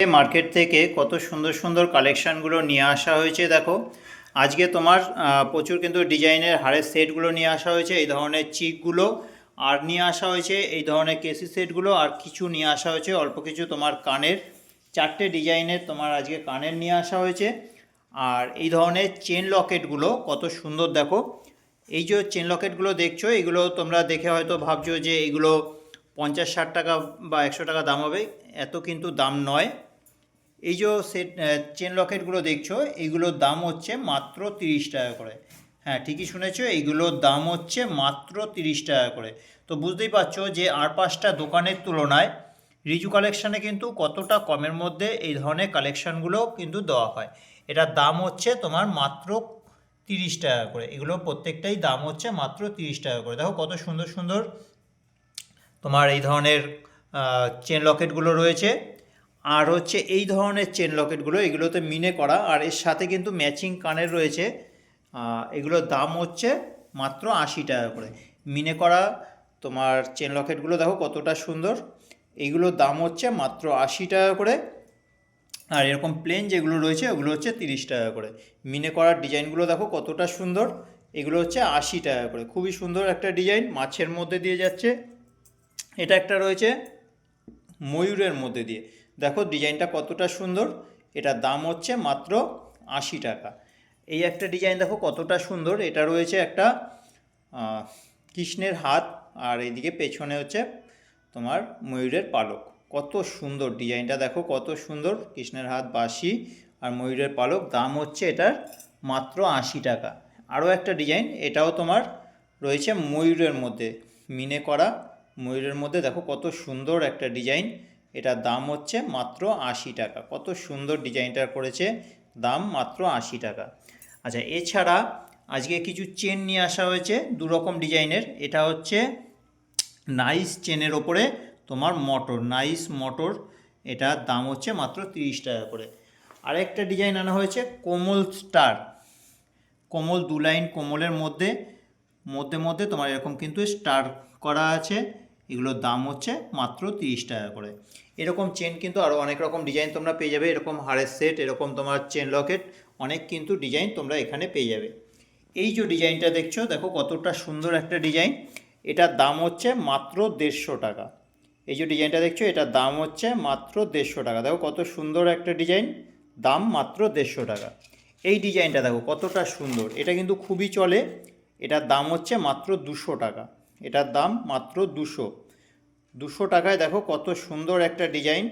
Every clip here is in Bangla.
মার্কেট থেকে কত সুন্দর সুন্দর কালেকশানগুলো নিয়ে আসা হয়েছে, দেখো। আজকে তোমার প্রচুর কিন্তু ডিজাইনের হারের সেটগুলো নিয়ে আসা হয়েছে, এই ধরনের চিকগুলো আর নিয়ে আসা হয়েছে, এই ধরনের কেসি সেটগুলো আর কিছু নিয়ে আসা হয়েছে, অল্প কিছু তোমার কানের, চারটে ডিজাইনের তোমার আজকে কানের নিয়ে আসা হয়েছে। আর এই ধরনের চেন লকেটগুলো কত সুন্দর, দেখো। এই যে চেন লকেটগুলো দেখছ, এগুলো তোমরা দেখে হয়তো ভাবছ যে এগুলো পঞ্চাশ ষাট টাকা বা একশো টাকা দাম হবে, এত কিন্তু দাম নয়। এই যে সেট চেন লকেটগুলো দেখছ এইগুলোর দাম হচ্ছে মাত্র তিরিশ টাকা করে। হ্যাঁ ঠিকই শুনেছো এইগুলোর দাম হচ্ছে মাত্র তিরিশ টাকা করে। তো বুঝতেই পারছ যে আর পাঁচটা দোকানের তুলনায় রিজু কালেকশানে কিন্তু কতটা কমের মধ্যে এই ধরনের কালেকশানগুলো কিন্তু দেওয়া হয়। এটার দাম হচ্ছে তোমার মাত্র তিরিশ টাকা করে। এগুলো প্রত্যেকটাই দাম হচ্ছে মাত্র তিরিশ টাকা করে। দেখো কত সুন্দর সুন্দর তোমার এই ধরনের চেন লকেটগুলো রয়েছে। আর হচ্ছে এই ধরনের চেন লকেটগুলো এগুলোতে মিনে করা, আর এর সাথে কিন্তু ম্যাচিং কানের রয়েছে এগুলোর দাম হচ্ছে মাত্র আশি টাকা করে। মিনে করা, তোমার চেন লকেটগুলো দেখো কতটা সুন্দর, এগুলোর দাম হচ্ছে মাত্র আশি টাকা করে, আর এরকম প্লেন যেগুলো রয়েছে, ওগুলো হচ্ছে তিরিশ টাকা করে। মিনে করার ডিজাইনগুলো দেখো কতটা সুন্দর, এগুলো হচ্ছে আশি টাকা করে। খুবই সুন্দর একটা ডিজাইন, মাছের মধ্যে দিয়ে যাচ্ছে। এটা একটা রয়েছে ময়ূরের মধ্যে দিয়ে। দেখো ডিজাইনটা কতটা সুন্দর। এটার দাম হচ্ছে মাত্র আশি টাকা। এই একটা ডিজাইন দেখো কতটা সুন্দর। এটা রয়েছে একটা কৃষ্ণের হাত আর এইদিকে পেছনে হচ্ছে তোমার ময়ূরের পালক। কত সুন্দর ডিজাইনটা দেখো, কত সুন্দর। কৃষ্ণের হাত বাসি আর ময়ূরের পালক, দাম হচ্ছে এটার মাত্র আশি টাকা। আরও একটা ডিজাইন, এটাও তোমার রয়েছে ময়ূরের মধ্যে, মিনে করা ময়ূরের মধ্যে। দেখো কত সুন্দর একটা ডিজাইন। এটার দাম হচ্ছে মাত্র আশি টাকা। কত সুন্দর ডিজাইনটা করেছে, দাম মাত্র আশি টাকা। আচ্ছা এছাড়া আজকে কিছু চেন নিয়ে আসা হয়েছে দু রকম ডিজাইনের। এটা হচ্ছে নাইস চেনের ওপরে তোমার মটর, নাইস মটর। এটার দাম হচ্ছে মাত্র তিরিশ টাকা করে। আরেকটা ডিজাইন আনা হয়েছে, কোমল স্টার। কোমল, দু লাইন কোমলের মধ্যে মধ্যে মধ্যে তোমার এরকম কিন্তু স্টার করা আছে। এগুলোর দাম হচ্ছে মাত্র তিরিশ টাকা করে। এরকম চেন কিন্তু আরও অনেক রকম ডিজাইন তোমরা পেয়ে যাবে। এরকম হারের সেট এরকম তোমার চেন লকেট অনেক কিন্তু ডিজাইন তোমরা এখানে পেয়ে যাবে। এই যে ডিজাইনটা দেখছ, দেখো কতটা সুন্দর একটা ডিজাইন এটার দাম হচ্ছে মাত্র দেড়শো টাকা। এই যে ডিজাইনটা দেখছ, এটার দাম হচ্ছে মাত্র দেড়শো টাকা। দেখো কত সুন্দর একটা ডিজাইন দাম মাত্র দেড়শো টাকা। এই ডিজাইনটা দেখো কতটা সুন্দর। এটা কিন্তু খুবই চলে। এটার দাম হচ্ছে মাত্র দুশো টাকা। এটার দাম মাত্র দুশো। দুশো টাকায় দেখো কত সুন্দর একটা ডিজাইন।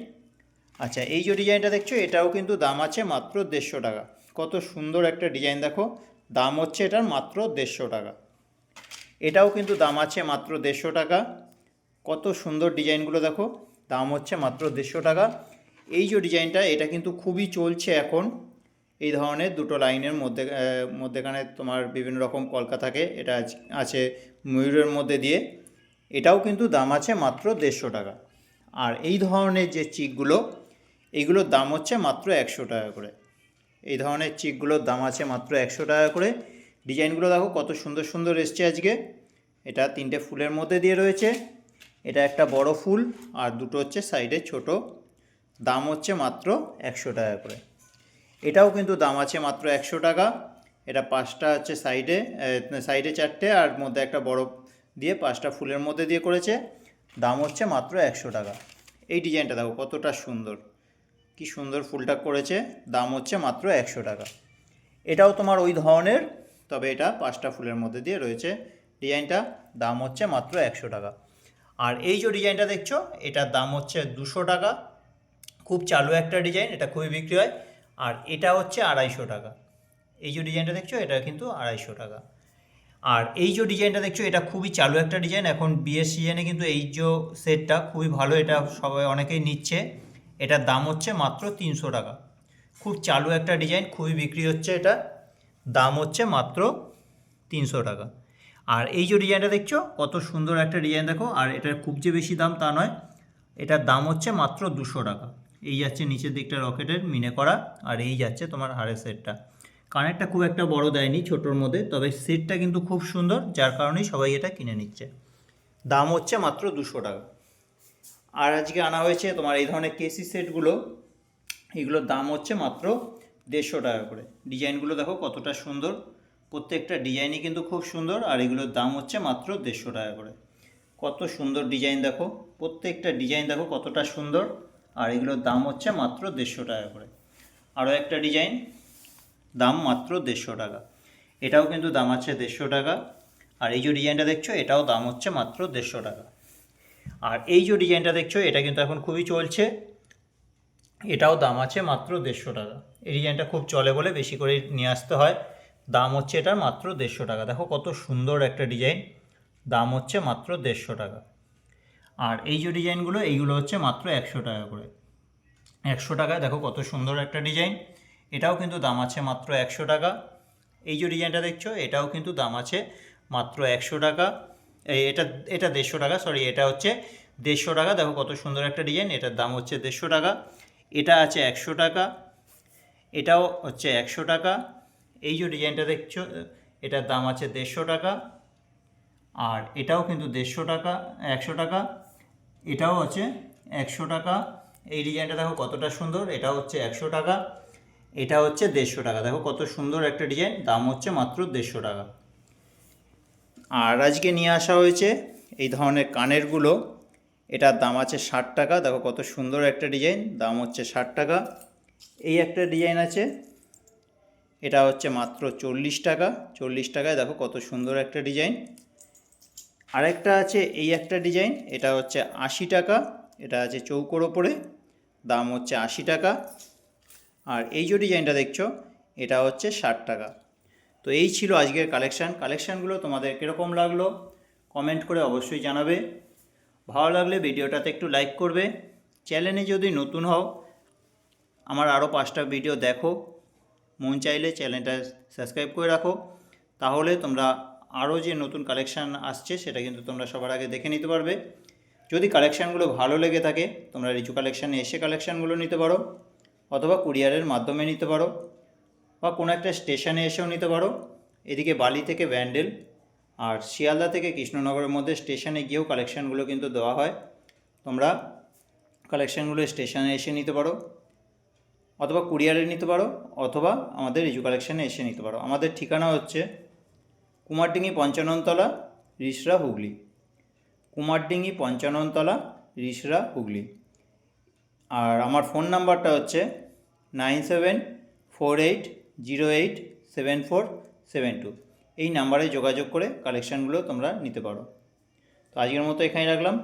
আচ্ছা এই যে ডিজাইনটা দেখছ, এটাও কিন্তু দাম আছে মাত্র দেড়শো টাকা। কত সুন্দর একটা ডিজাইন দেখো, দাম হচ্ছে এটার মাত্র দেড়শো টাকা। এটাও কিন্তু দাম আছে মাত্র দেড়শো টাকা। কত সুন্দর ডিজাইনগুলো দেখো, দাম হচ্ছে মাত্র দেড়শো টাকা। এই যে ডিজাইনটা, এটা কিন্তু খুবই চলছে এখন। এই ধরনের দুটো লাইনের মধ্যে মধ্যেখানে তোমার বিভিন্ন রকম কলকা থাকে এটা আছে ময়ূরের মধ্যে দিয়ে। এটাও কিন্তু দাম আছে মাত্র দেড়শো টাকা। আর এই ধরনের যে চিকগুলো এইগুলোর দাম হচ্ছে মাত্র একশো টাকা করে। এই ধরনের চিকগুলোর দাম আছে মাত্র একশো টাকা করে। ডিজাইনগুলো দেখো কত সুন্দর সুন্দর এসছে আজকে। এটা তিনটে ফুলের মধ্যে দিয়ে রয়েছে। এটা একটা বড় ফুল আর দুটো হচ্ছে সাইডে ছোট। দাম হচ্ছে মাত্র একশো টাকা করে। এটাও কিন্তু দাম আছে মাত্র একশো টাকা। এটা পাঁচটা হচ্ছে সাইডে সাইডে চারটে আর মধ্যে একটা বড় দিয়ে পাঁচটা ফুলের মধ্যে দিয়ে করেছে। দাম হচ্ছে মাত্র একশো টাকা। এই ডিজাইনটা দেখো কতটা সুন্দর। কি সুন্দর ফুলটা করেছে। দাম হচ্ছে মাত্র একশো টাকা। এটাও তোমার ওই ধরনের, তবে এটা পাঁচটা ফুলের মধ্যে দিয়ে রয়েছে। ডিজাইনটা দাম হচ্ছে মাত্র একশো টাকা। আর এই যে ডিজাইনটা দেখছ, এটার দাম হচ্ছে দুশো টাকা। খুব চালু একটা ডিজাইন, এটা খুবই বিক্রি হয়। আর এটা হচ্ছে আড়াইশো টাকা। এই যে ডিজাইনটা দেখছ, এটা কিন্তু আড়াইশো টাকা। আর এই যে ডিজাইনটা দেখছ, এটা খুবই চালু একটা ডিজাইন। এখন বিয়ের সিজনে কিন্তু এই যে সেটটা খুবই ভালো, এটা সবাই অনেকেই নিচ্ছে। এটার দাম হচ্ছে মাত্র তিনশো টাকা। খুব চালু একটা ডিজাইন, খুবই বিক্রি হচ্ছে এটা। দাম হচ্ছে মাত্র তিনশো টাকা। আর এই যে ডিজাইনটা দেখছ, কত সুন্দর একটা ডিজাইন দেখো। আর এটার খুব যে বেশি দাম তা নয়, এটার দাম হচ্ছে মাত্র দুশো টাকা। এই যাচ্ছে নিচের দিকটা রকেটের, মিনে করা। আর এই যাচ্ছে তোমার হারের সেটটা। কানেরটা খুব একটা বড় দেয়নি, ছোটোর মধ্যে, তবে সেটটা কিন্তু খুব সুন্দর, যার কারণেই সবাই এটা কিনে নিচ্ছে। দাম হচ্ছে মাত্র দুশো টাকা। আর আজকে আনা হয়েছে তোমার এই ধরনের কেসি সেটগুলো, এগুলোর দাম হচ্ছে মাত্র দেড়শো টাকা করে। ডিজাইনগুলো দেখো কতটা সুন্দর, প্রত্যেকটা ডিজাইনই কিন্তু খুব সুন্দর, আর এগুলোর দাম হচ্ছে মাত্র দেড়শো টাকা করে। কত সুন্দর ডিজাইন দেখো, প্রত্যেকটা ডিজাইন দেখো কতটা সুন্দর, আর এগুলোর দাম হচ্ছে মাত্র দেড়শো টাকা করে। আরও একটা ডিজাইন দাম মাত্র দেড়শো টাকা। এটাও কিন্তু দাম আছে দেড়শো টাকা। আর এই যে ডিজাইনটা দেখছ, এটাও দাম হচ্ছে মাত্র দেড়শো টাকা। আর এই যে ডিজাইনটা দেখছ, এটা কিন্তু এখন খুবই চলছে। এটাও দাম আছে মাত্র দেড়শো টাকা। এই ডিজাইনটা খুব চলে বলে বেশি করে নিয়ে আসতে হয়। দাম হচ্ছে এটার মাত্র দেড়শো টাকা। দেখো কত সুন্দর একটা ডিজাইন। দাম হচ্ছে মাত্র দেড়শো টাকা। আর এই যে ডিজাইনগুলো, এইগুলো হচ্ছে মাত্র একশো টাকা করে। একশো টাকায় দেখো কত সুন্দর একটা ডিজাইন। এটাও কিন্তু দাম আছে মাত্র একশো টাকা। এই যে ডিজাইনটা দেখছ, এটাও কিন্তু দাম আছে মাত্র একশো টাকা। এই এটা এটা দেড়শো টাকা সরি এটা হচ্ছে দেড়শো টাকা। দেখো কত সুন্দর একটা ডিজাইন, এটার দাম হচ্ছে দেড়শো টাকা। এটা আছে একশো টাকা, এটাও হচ্ছে একশো টাকা। এই যে ডিজাইনটা দেখছ, এটার দাম আছে দেড়শো টাকা। আর এটাও কিন্তু দেড়শো টাকা, একশো টাকা। এটাও হচ্ছে একশো টাকা। এই ডিজাইনটা দেখো কতটা সুন্দর এটা হচ্ছে একশো টাকা। এটা হচ্ছে দেড়শো টাকা। দেখো কত সুন্দর একটা ডিজাইন, দাম হচ্ছে মাত্র দেড়শো টাকা। আর আজকে নিয়ে আসা হয়েছে এই ধরনের কানেরগুলো। এটার দাম আছে ষাট টাকা। দেখো কত সুন্দর একটা ডিজাইন, দাম হচ্ছে ষাট টাকা। এই একটা ডিজাইন আছে, এটা হচ্ছে মাত্র চল্লিশ টাকা। চল্লিশ টাকায় দেখো কত সুন্দর একটা ডিজাইন। আরেকটা আছে এই একটা ডিজাইন, এটা হচ্ছে আশি টাকা। এটা আছে চৌকোর ওপরে, দাম হচ্ছে আশি টাকা। আর এই যে ডিজাইনটা দেখছ, এটা হচ্ছে ষাট টাকা। তো এই ছিল আজকের কালেকশান কালেকশানগুলো তোমাদের কীরকম লাগল কমেন্ট করে অবশ্যই জানাবে। ভালো লাগলে ভিডিওটাতে একটু লাইক করবে। চ্যানেলে যদি নতুন হও, আমার আরও পাঁচটা ভিডিও দেখো। মন চাইলে চ্যানেলটা সাবস্ক্রাইব করে রাখো। তাহলে তোমরা আরও যে নতুন কালেকশান আসছে, সেটা কিন্তু তোমরা সবার আগে দেখে নিতে পারবে। যদি কালেকশানগুলো ভালো লেগে থাকে, তোমরা রিচু কালেকশানে এসে কালেকশানগুলো নিতে পারো। অথবা কুরিয়ারের মাধ্যমে নিতে পারো বা কোনো একটা স্টেশনে এসেও নিতে পারো। এদিকে বালি থেকে ব্যান্ডেল আর শিয়ালদা থেকে কৃষ্ণনগরের মধ্যে স্টেশনে গিয়েও কালেকশানগুলো কিন্তু দেওয়া হয়। তোমরা কালেকশানগুলো স্টেশনে এসে নিতে পারো অথবা কুরিয়ারে নিতে পারো অথবা আমাদের রিজু কালেকশানে এসে নিতে পারো। আমাদের ঠিকানা হচ্ছে কুমারডিঙ্গি পঞ্চাননতলা রিসরা হুগলি। কুমারডিঙ্গি পঞ্চাননতলা রিসরা হুগলি। আর আমার ফোন নাম্বারটা হচ্ছে nine seven four eight zero eight seven four seven two. এই নাম্বারে যোগাযোগ করে কালেকশানগুলো তোমরা নিতে পারো। তো আজকের মতো এখানেই রাখলাম।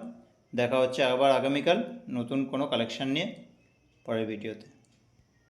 দেখা হচ্ছে আবার আগামীকাল নতুন কোনো কালেকশান নিয়ে পরের ভিডিওতে।